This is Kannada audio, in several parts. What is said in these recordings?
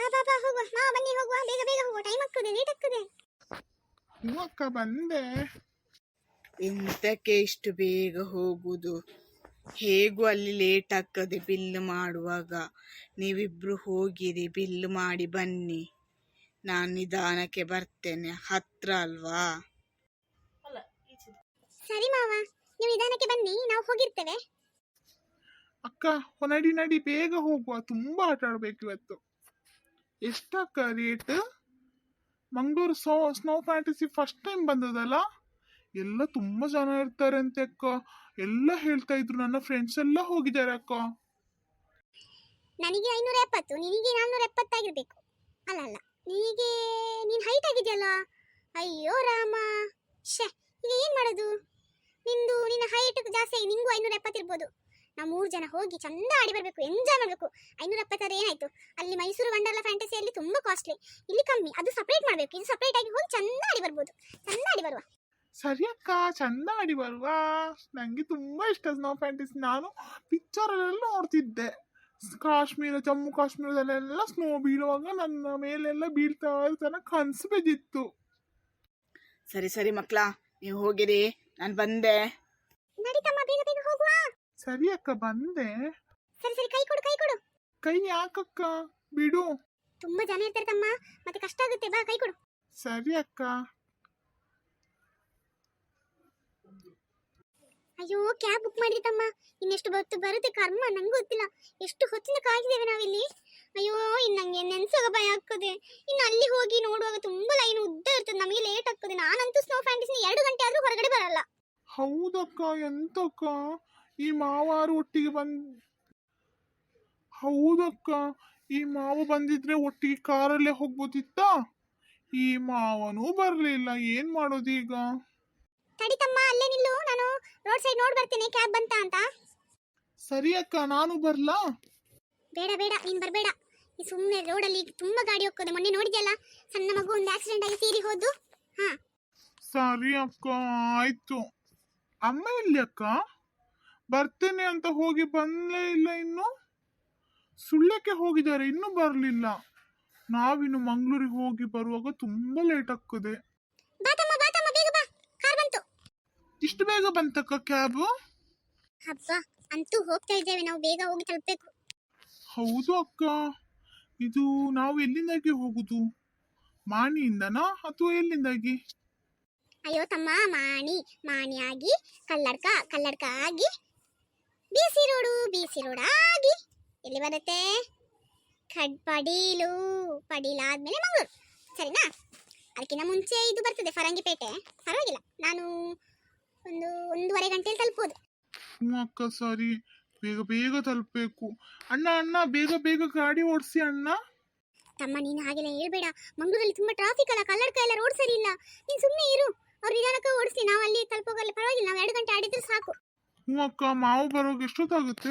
ಬಾ ಬಾ ಬಾ ಹೋಗುವ. ಮಾವ ಬನ್ನಿ ಹೋಗುವ. ಬೇಗ ಬೇಗ ಹೋಗುವ. ಟೈಮ್ ಆಗ್ತದೆ ಲೇಟ್ ಆಗ್ತದೆ. ಅಕ್ಕ ಬಂದೆ. ಇಂತಕ್ಕೆ ಇಷ್ಟು ಬೇಗ ಹೋಗುದು? ಹೇಗೂ ಅಲ್ಲಿ ಲೇಟ್ ಆಗ್ತದೆ ಬಿಲ್ ಮಾಡುವಾಗ? ನೀವಿಬ್ರು ಹೋಗಿರಿ ಬಿಲ್ ಮಾಡಿ ಬನ್ನಿ. ನಾನು ನಿಧಾನಕ್ಕೆ ಬರ್ತೇನೆ. ಹತ್ರ ಅಲ್ವಾ? ಸರಿ ಮಾವ. ನೀವು ನಿಧಾನಕ್ಕೆ ಬನ್ನಿ. ನಾವು ಹೋಗಿರ್ತೇವೆ. ಅಕ್ಕ ನಡಿ ನಡಿ. ಬೇಗ ಹೋಗುವ. ತುಂಬಾ ಆಟ ಆಡ್ಬೇಕು ಇವತ್ತು. ಎಷ್ಟಕ್ಕ rate Mangaluru so snow fantasy first time ಬಂದದಲ್ಲ? ಎಲ್ಲ ತುಂಬ ಜನ ಇರ್ತಾರೆ ಅಂತೆ ಅಕ್ಕ. ಎಲ್ಲ ಹೇಳ್ತಾ ಇದ್ರು. ನನ್ನ ಫ್ರೆಂಡ್ಸ್ ಎಲ್ಲ ಹೋಗಿದ್ದಾರೆ ಅಕ್ಕ. ನನಗೆ ಐನೂರ ಎಪ್ಪತ್ತು ನಿನಗೆ ನಾನ್ನೂರ ಎಪ್ಪತ್ತಾಗಿರ್ಬೇಕು ಅಲ್ಲ ಅಲ್ಲ. ನಿನಗೆ, ನೀನು ಹೈಟ್ ಆಗಿದೆಯಲ್ಲ? ಅಯ್ಯೋ, ರಾಮ. ಶೇ ಈಗ ಏನು ಮಾಡೋದು? ನಿಂದು, ನಿನ್ನ ಹೈಟ್ ಜಾಸ್ತಿ ನಿಂಗೂ ಐನೂರ ಎಪ್ಪತ್ತಿರ್ಬೋದು ನಾವು ಮೂರು ಜನ ಹೋಗಿ ಚಂದ ಆಡಿ ಬರಬೇಕು ಎಂಜಾಯ್ ಮಾಡಬೇಕು. ಐನೂರ ಎಪ್ಪತ್ತಾರು ಏನಾಯ್ತು? ಅಲ್ಲಿ ಮೈಸೂರು ವಂಡರ್ಲಾ ಫ್ಯಾಂಟಸಿಯಲ್ಲಿ ತುಂಬ ಕಾಸ್ಟ್ಲಿ ಇಲ್ಲಿ ಕಮ್ಮಿ ಅದು ಸಪ್ರೇಟ್ ಮಾಡಬೇಕು. ಇದು ಸಪ್ರೇಟ್ ಆಗಿ ಹೋಗಿ ಚಂದ ಆಡಿ ಬರ್ಬೋದು. ಚಂದ ಆಡಿ ಬರುವ. ಸರಿ ಅಕ್ಕ ಚಂದ ಆಡಿ ಬರುವ. ನಂಗೆ ತುಂಬಾ ಇಷ್ಟ ಸ್ನೋ ಫ್ಯಾಂಟಸಿ ನಾನು ಪಿಕ್ಚರ್ ಅಲ್ಲೆಲ್ಲ ನೋಡ್ತಿದ್ದೆ. ಕಾಶ್ಮೀರ ಜಮ್ಮು ಕಾಶ್ಮೀರದಲ್ಲೆಲ್ಲ ಸ್ನೋ ಬೀಳುವಾಗ ನನ್ನ ಮೇಲೆಲ್ಲ ಬೀಳ್ತಾ ಇರ್ತಾನ ಕನ್ಸು ಬಿದ್ದಿತ್ತು. ಸರಿ ಸರಿ ಮಕ್ಕಳ ನೀವು ಹೋಗಿರಿ. ನಾನು ಬಂದೆ. ನಡೀತಮ್ಮ ಬೇಗ ಬೇಗ ಹೋಗುವ. ಸರಿ ಅಕ್ಕ ಬಂದೆ. ಸರಿ ಸರಿ ಕೈ ಕೊಡು ಕೈ ಕೊಡು. ಕೈ ಯಾಕಕ್ಕ ಬಿಡು. ತುಂಬಾ ಜನ ಇರ್ತಾರೆ ತಮ್ಮ ಮತ್ತೆ ಕಷ್ಟ ಆಗುತ್ತೆ ಬಾ ಕೈ ಕೊಡು. ಸರಿ ಅಕ್ಕ. ಅಯ್ಯೋ ಕ್ಯಾಬ್ ಬುಕ್ ಮಾಡಿರಿ ತಮ್ಮ. ಇನ್ನೆಷ್ಟು ಹೊತ್ತು ಬರುತ್ತೆ ಕರ್ಮ ನಂಗೆ ಗೊತ್ತಿಲ್ಲ. ಎಷ್ಟು ಹೊತ್ತಿನ ಕಾಯ್ತಿದ್ದೇವೆ ನಾವಿಲ್ಲಿ. ಅಯ್ಯೋ ಇನ್ನು ನಂಗೆ ನೆನ್ಸಾಗ ಭಯ ಆಗ್ತದೆ. ಇನ್ನು ಅಲ್ಲಿ ಹೋಗಿ ನೋಡುವಾಗ ತುಂಬಾ ಲೈನ್ ಉದ್ದ ಇರ್ತದೆ ನಮಗೆ ಲೇಟ್ ಆಗ್ತದೆ. ನಾನಂತೂ ಸ್ನೋ ಫ್ಯಾಂಟಿಸ್ನ ಎರಡು ಗಂಟೆ ಆದ್ರೂ ಹೊರಗಡೆ ಬರಲ್ಲ. ಹೌದಕ್ಕ ಎಂತಕ್ಕ? ಈ ಮಾವಾರು ಒಟ್ಟಿಗೆ ಬಂದ್ ಹೌದಕ್ಕ. ಈ ಮಾವ ಬಂದಿದ್ರೆ ಒಟ್ಟಿಗೆ ಕಾರಲ್ಲೇ ಹೋಗ್ಬೋದಿತ್ತ? ಈ ಮಾವನೂ ಬರ್ಲಿಲ್ಲ. ಏನ್ ಮಾಡೋದೀಗ ತಡಿ ತಮ್ಮ ಅಲ್ಲೇ ನಿಲ್ಲು. ನಾನು ರೋಡ್ ಸೈಡ್ ನೋಡ್ ಬರ್ತೀನಿ. ಕ್ಯಾಬ್ ಬಂತ ಅಂತ. ಸರಿ ಅಕ್ಕ ನಾನು ಬರ್ಲಾ? ಬೇಡ ಬೇಡ. ನೀನ್ ಬರಬೇಡ. ಈ ಸುಮ್ಮನೆ ರೋಡಲ್ಲಿ ತುಂಬಾ ಗಾಡಿ ಹೋಗ್ತದೆ. ಮೊನ್ನೆ ನೋಡಿದ್ಯಲ್ಲ ಸಣ್ಣ ಮಗು ಒಂದು ಆಕ್ಸಿಡೆಂಟ್ ಆಗಿ ತೀರಿ ಹೋದ್ದು. ಹಾ. ಸರಿ ಅಕ್ಕ ಆಯ್ತು. ಅಮ್ಮ ಎಲ್ಲಿ ಅಕ್ಕ? ಬರ್ತೇನೆ ಅಂತ ಹೋಗಿ ಬಂದೇ ಇಲ್ಲ ಇನ್ನು. ಸುಳ್ಯಕ್ಕೆ ಹೋಗಿದ್ದಾರೆ ಇನ್ನೂ ಬರಲಿಲ್ಲ. ನಾವಿನ್ನು ಮಂಗಳೂರಿಗೆ ಹೋಗಿ ಬರುವಾಗ ತುಂಬಾ ಲೇಟ್ ಆಗ್ತದೆ. ಇಷ್ಟು ಬೇಗ ಬಂತಕ್ಕ ಕ್ಯಾಬ್ ಹಬ್ಬ ಅಂತೂ ಹೋಗ್ತಾ ಇದ್ದೇವೆ ನಾವು ಬೇಗ ಹೋಗಿ ತಲುಪಬೇಕು. ಹೌದು ಅಕ್ಕ. ಇದು ನಾವು ಎಲ್ಲಿಂದಾಗಿ ಹೋಗುದು? ಮಾಣಿಯಿಂದನಾ ಅಥವಾ ಎಲ್ಲಿಂದಾಗಿ? ಅಯ್ಯೋ ತಮ್ಮ ಮಾಣಿ ಮಾಣಿಯಾಗಿ ಕಲ್ಲಡ್ಕ ಕಲ್ಲಡ್ಕ ಆಗಿ ಬಿಸಿ ರೋಡು ಬಿಸಿ ರೋಡ್ ಆಗಿ ಎಲ್ಲಿ ಬರುತ್ತೆ ಖಡ್ ಪಡೀಲು ಪಡೀಲಾದ್ಮೇಲೆ ಮಂಗಳೂರು. ಸರಿನಾ? ಅದಕ್ಕಿಂತ ಮುಂಚೆ ಇದು ಬರ್ತದೆ ಫರಂಗಿಪೇಟೆ. ಪರವಾಗಿಲ್ಲ ನಾನು ಒಂದು ಒಂದೂವರೆ ಗಂಟೆಯಲ್ಲಿ ತಲುಪೋದು ಅಕ್ಕ ಸರಿ. ಬೇಗ ಬೇಗ ತಲುಪಬೇಕು. ಅಣ್ಣ ಅಣ್ಣ ಬೇಗ ಬೇಗ ಗಾಡಿ ಓಡಿಸಿ ಅಣ್ಣ. ತಮ್ಮ ನೀನು ಹಾಗೆಲ್ಲ ಹೇಳ್ಬೇಡ. ಮಂಗಳೂರಲ್ಲಿ ತುಂಬ ಟ್ರಾಫಿಕ್ ಅಲ್ಲ ಕಲ್ಲಡ್ಕ ಎಲ್ಲ ರೋಡ್ ಸರಿ ಇಲ್ಲ. ನೀನು ಸುಮ್ಮನೆ ಇರು. ಅವ್ರು ನಿಧಾನಕ್ಕೆ ಓಡಿಸ್ಲಿ ನಾವು ಅಲ್ಲಿ ತಲುಪೋಗಲ್ಲ. ಪರವಾಗಿಲ್ಲ ನಾವು ಎರಡು ಗಂಟೆ ಆಡಿದ್ರೆ ಸಾಕು. ಹ್ಞೂ ಅಕ್ಕ ಮಾವು ಬರೋಕೆ ಎಷ್ಟೊತ್ತಾಗುತ್ತೆ?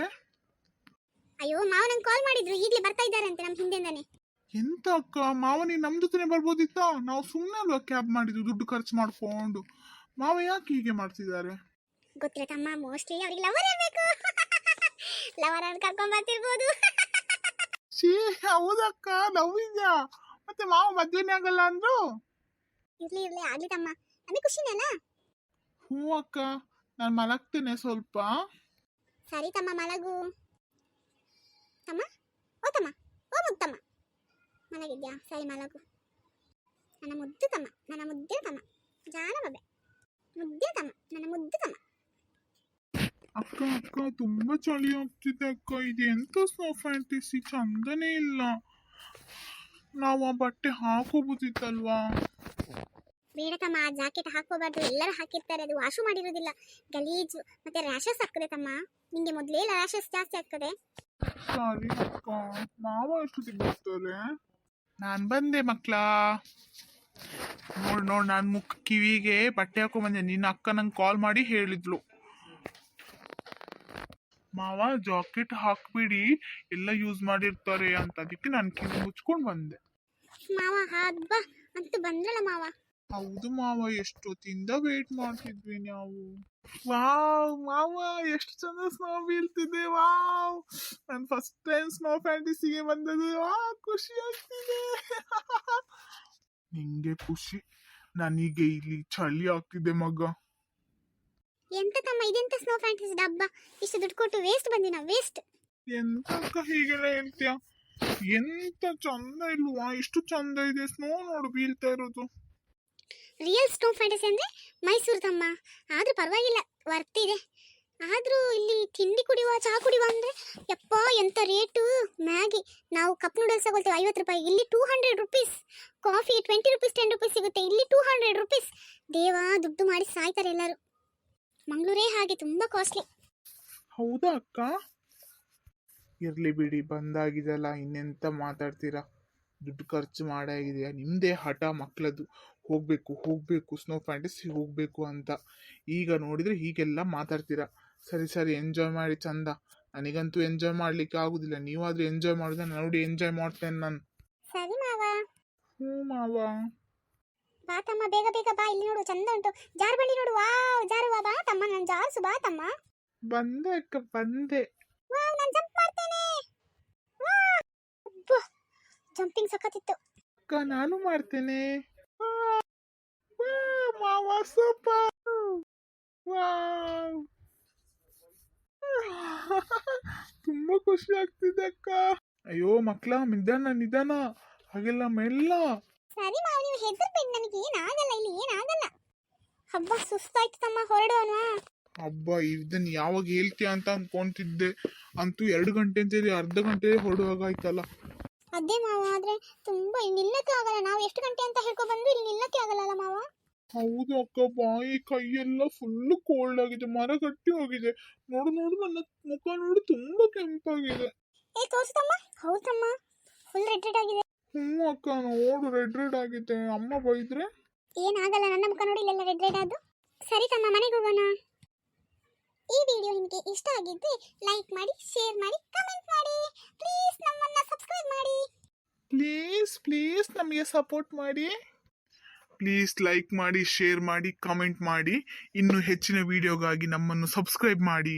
ಅಯ್ಯೋ ಮಾವ ನಂಗೆ ಕಾಲ್ ಮಾಡಿದ್ರು. ಈಗಲೇ ಬರ್ತಾ ಅಂತ ನಮ್ಮ ಹಿಂದೆಂದಾನೆ ಎಂತ ಅಕ್ಕ? ಮಾವ ನೀನು ನಮ್ಮ ಜೊತೆನೆ ಬರ್ಬೋದಿತ್ತಾ? ನಾವು ಸುಮ್ಮನೆ ಅಲ್ವಾ ಕ್ಯಾಬ್ ಮಾಡಿದ್ದು ದುಡ್ಡು ಖರ್ಚು ಮಾಡ್ಕೊಂಡು. ಮಾವ ಯಾಕೆ ಹೀಗೆ ಮಾಡ್ತಿದ್ದಾರೆ? ಗೊತ್ತಿಲ್ಲ ತಮ್ಮ ಮೋಸ್ಟ್ಲಿ ಅವ್ರಿಗೆ ಲವರ್ ಇರಬೇಕು. ಲವರ್ ಅನ್ನು ಕರ್ಕೊಂಡ್ ಬರ್ತಿರ್ಬೋದು. ಛೀ ಹೌದಕ್ಕ ಲವ್ ಇದ್ಯಾ? ಮತ್ತೆ ಮಾವ ಮದ್ವೆನೇ ಆಗಲ್ಲ ಅಂದ್ರು? ಇರ್ಲಿ ಇರ್ಲಿ ಆಗ್ಲಿ ತಮ್ಮ. ನಮಗೆ ಖುಷಿನೇನಾ ಹ್ಞೂ ಅಕ್ಕ ನಾನು ಮಲಗ್ತೇನೆ ಸ್ವಲ್ಪ. ಸರಿ ತಮ್ಮ ಮಲಗು. ತಮ್ಮ? ಓ ತಮ್ಮ ಓ ಮುದ್ದಮ್ಮ ಮಲಗಿದ್ಯಾ? ಸರಿ ಮಲಗು. ನನ್ನ ಮುದ್ದು ತಮ್ಮ ನನ್ನ ಮುದ್ದೆ ತಮ್ಮ. ಜಾನ ಬಬೆ ಮುದ್ದೆ ತಮ್ಮ ನನ್ನ ಮುದ್ದು ತಮ್ಮ. ಅಕ್ಕ ಅಕ್ಕ ತುಂಬಾ ಚಳಿ ಆಗ್ತಿದೆ ಅಕ್ಕ. ಇದು ಎಂತ ಸ್ನೋ ಫ್ಯಾಂಟಸಿ ಚಂದನೇ ಇಲ್ಲ. ನಾವು ಆ ಬಟ್ಟೆ ಹಾಕೋಬೋದಿತ್ತಲ್ವಾ? ಬೇಡ ತಮ್ಮ ಆ ಜಾಕೆಟ್ ಹಾಕೋಬಾರ್ದು ಎಲ್ಲರೂ ಹಾಕಿರ್ತಾರೆ ಅದು ವಾಶು ಮಾಡಿರೋದಿಲ್ಲ. ಗಲೀಜು ಮತ್ತೆ ರ್ಯಾಶಸ್ ಆಗ್ತದೆ ತಮ್ಮ. ನಿಂಗೆ ಮೊದಲೇ ರ್ಯಾಷಸ್ ಜಾಸ್ತಿ ಆಗ್ತದೆ. ಸಾರಿ ಅಕ್ಕ ಮಾವ ಎಷ್ಟೊತ್ತಿಗೆ ಬರ್ತಾರೆ ನಾನು ಬಂದೆ ಮಕ್ಕಳ ನೋಡ್ ನೋಡ್ ನಾನು ಮುಖ ಕಿವಿಗೆ ಬಟ್ಟೆ ಹಾಕೊಂಡ್ ಬಂದೆ. ನಿನ್ನ ಅಕ್ಕ ನಂಗೆ ಕಾಲ್ ಮಾಡಿ ಹೇಳಿದ್ಲು. ಮಾವ ಜಾಕೆಟ್ ಹಾಕ್ಬಿಡಿ ಎಲ್ಲ ಯೂಸ್ ಮಾಡಿರ್ತಾರೆ ಅಂತ. ಅದಕ್ಕೆ ನಾನು ಕಿವಿ ಮುಚ್ಕೊಂಡು ಬಂದೆ. ಮಾವ ಹಾದ್ ಬಾ. ಅಂತ ಬಂದ್ರಲ್ಲ ಮಾವ. ಹೌದು ಮಾವ ಎಷ್ಟೊತ್ತಿಂದ ವೇಟ್ ಮಾಡ್ತಿದ್ವಿ ನಾವು. ವಾವ್ ಮಾವ ಎಷ್ಟು ಚಂದ ಸ್ನೋ ಬೀಳ್ತಿದೆ ವಾವ್. ನಾನು ಫಸ್ಟ್ ಟೈಮ್ ಸ್ನೋ ಫ್ಯಾಂಟಿಸಿಗೆ ಬಂದದ್ದು ವಾ ಖುಷಿ ಆಗ್ತಿದೆ. ನಿಂಗೆ ಖುಷಿ ನನಗೆ ಇಲ್ಲಿ ಚಳಿ ಆಗ್ತಿದೆ ಮಗ. ಎಂತ ತಮ್ಮ ಇದೆಂತ ಸ್ನೋ ಫ್ಯಾಂಟಸಿ ಡಬ್ಬ ಇಷ್ಟು ದುಡ್ಡು ಕೊಟ್ಟು ವೇಸ್ಟ್ ಬಂದಿನ ವೇಸ್ಟ್ ಎಂತಕ್ಕ ಹೀಗೆಲ್ಲ ಹೇಳ್ತೀಯ? ಎಂತ ಚಂದ ಇಲ್ವಾ ಇಷ್ಟು ಚಂದ ಇದೆ ಸ್ನೋ ನೋಡು ಬೀಳ್ತಾ ಇರೋದು. ರಿಯಲ್ ಸ್ಟೋನ್ ಫ್ಯಾಂಟಸಿ ಅಂದ್ರೆ ಮೈಸೂರು ತಮ್ಮ ಆದ್ರೂ ಪರವಾಗಿಲ್ಲ ವರ್ತಿದೆ ಇದೆ. ಆದ್ರೂ ಇಲ್ಲಿ ತಿಂಡಿ ಕುಡಿಯುವ, ಚಹಾ ಕುಡಿಯುವ ಅಂದ್ರೆ ಯಪ್ಪ, ಎಂತ ರೇಟು ಮ್ಯಾಗಿ. ನಾವು ಕಪ್ ನೂಡಲ್ಸ್ ತಗೊಳ್ತೇವೆ, ಐವತ್ತು ರೂಪಾಯಿ. ಇಲ್ಲಿ two hundred rupees coffee twenty rupees ten rupees ಸಿಗುತ್ತೆ. ಇಲ್ಲಿ ಟೂ ಹಂಡ್ರೆಡ್ ರುಪೀಸ್ ದೇವಾ, ದುಡ್ಡು ಮಾಡಿ ಸಾಯ್ತಾರೆ ಎಲ್ಲರೂ. ಮಂಗಳೂರೇ ಹಾಗೆ, ತುಂಬಾ ಕಾಸ್ಟ್ಲಿ ಹೌದಾ ಅಕ್ಕ? ಇರ್ಲಿ ಬಿಡಿ, ಬಂದಾಗಿದೆಲ್ಲ. ಇನ್ನೆಂತ ಮಾತಾಡ್ತೀರಾ? ದುಡ್ಡು ಖರ್ಚು ಮಾಡಾಗಿದೆಯಾ ನಿಮ್ಮದೇ ಹಠ ಮಕ್ಕಳದು ಹೋಗಬೇಕು ಹೋಗಬೇಕು ಸ್ನೋ ಫ್ಯಾಂಟಸಿ ಹೋಗಬೇಕು ಅಂತ. ಈಗ ನೋಡಿದರೆ ಹೀಗೆಲ್ಲ ಮಾತಾಡ್ತೀರಾ? ಸರಿ ಸರಿ ಎಂಜಾಯ್ ಮಾಡಿ ಚಂದ. ನನಗಂತೂ ಎಂಜಾಯ್ ಮಾಡಲಿಕ್ಕೆ ಆಗುದಿಲ್ಲ. ನೀವಾದರೂ ಎಂಜಾಯ್ ಮಾಡಿದ್ರೆ ನೋಡಿ ಎಂಜಾಯ್ ಮಾಡ್ತೇನೆ ನಾನು. ಸರಿ ಮಾವ. ಹ್ಞೂ ಮಾವ. ಬಾ ತಮ್ಮ ಬೇಗ ಬೇಗ ಬಾ. ಇಲ್ಲಿ ನೋಡು ಚಂದ ಉಂಟು. ಜಾರು ಬಂಡಿ ನೋಡು. ವಾವ್ ಜಾರು ಬಾ ತಮ್ಮ ನಾನು ಜಾರ್ಸು ಬಾ ತಮ್ಮ. ಬಂದೆ ಅಕ್ಕ ಬಂದೆ. ವಾವ್ ನಾನು ಜಂಪ್ ಮಾಡ್ತೇನೆ. ಜಂಪಿಂಗ್ ಸಖತ್ತಿತ್ತು ಅಕ್ಕ ನಾನು ಮಾಡ್ತೇನೆ. ವಾವ್. ತುಂಬಾ ಖುಷಿ ಆಗ್ತಿದೆ ಅಕ್ಕ ಅಯ್ಯೋ ಮಕ್ಳ ನಿಧಾನ ನಿಧಾನ. ಹಾಗೆಲ್ಲ ಮೆಲ್ಲ. ಸರಿ ಮಾವ ನೀವು ಹೆದರ್ಬೇಡಿ ನನಗೆ. ಏನಾಗಲ್ಲ ಇಲ್ಲಿ ಏನಾಗಲ್ಲ. ಹಬ್ಬ ಸುಸ್ತಾಯ್ತು ತಮ್ಮ ಹೊರಡೋಣ. ಹಬ್ಬ ಇದನ್ನ ಯಾವಾಗ ಹೇಳ್ತೀಯ ಅಂತ ಅನ್ಕೊಂತಿದ್ದೆ. ಅಂತೂ ಎರಡು ಗಂಟೆ ಅಂತೇಳಿ ಅರ್ಧ ಗಂಟೆ ಹೊರಡುವಾಗಾಯ್ತಲ್ಲ ಅದೇ ಮಾವ ಆದ್ರೆ ತುಂಬಾ ಇಲ್ಲಿ ನಿಲ್ಲಕ್ಕೆ ಆಗಲ್ಲ. ನಾವು ಎಷ್ಟು ಗಂಟೆ ಅಂತ ಹೇಳ್ಕೊ ಬಂದ್ರು ಇಲ್ಲಿ ನಿಲ್ಲಕ್ಕೆ ಆಗಲ್ಲ ಮಾವ? ಹೌದು ಅಕ್ಕ ಬಾಯಿ ಕೈಯೆಲ್ಲ ಫುಲ್ಲು ಕೋಲ್ಡ್ ಆಗಿದೆ ಮರ ಗಟ್ಟಿ ಹೋಗಿದೆ. ನೋಡು ನೋಡು ನನ್ನ ಮುಖ ನೋಡು ತುಂಬಾ ಕೆಂಪಾಗಿದೆ. ಏ ತೋರ್ಸು ತಮ್ಮ. ಹೌದು ತಮ್ಮ. ಫುಲ್ ರೆಡ್ ರೆಡ್ ಆಗಿದೆ. ಹ್ಞೂ ಅಕ್ಕ ನೋಡು ರೆಡ್ ರೆಡ್ ಆಗಿದೆ. ಅಮ್ಮ ಬೈದ್ರೆ? ಏನಾಗಲ್ಲ ನನ್ನ ಮುಖ ನೋಡಿ ಇಲ್ಲೆಲ್ಲ ರೆಡ್ ರೆಡ್ ಆದ್ದು. ಸರಿ ತಮ್ಮ ಮನೆಗೆ ಹೋಗೋಣ. ಈ ವಿಡಿಯೋ ನಿಮಗೆ ಇಷ್ಟ ಆಗಿದ್ರೆ ಲೈಕ್ ಮಾಡಿ ಶೇರ್ ಮಾಡಿ ಕಮೆಂಟ್ ಮಾಡಿ. ಪ್ಲೀಸ್ ನಮ್ಮನ್ನ ಸಬ್ಸ್ಕ್ರೈಬ್ ಮಾಡಿ. ಪ್ಲೀಸ್ ಪ್ಲೀಸ್ ನಮಗೆ ಸಪೋರ್ಟ್ ಮಾಡಿ. ಪ್ಲೀಸ್ ಲೈಕ್ ಮಾಡಿ ಶೇರ್ ಮಾಡಿ ಕಾಮೆಂಟ್ ಮಾಡಿ. ಇನ್ನು ಹೆಚ್ಚಿನ ವಿಡಿಯೋಗಾಗಿ ನಮ್ಮನ್ನು ಸಬ್ಸ್ಕ್ರೈಬ್ ಮಾಡಿ.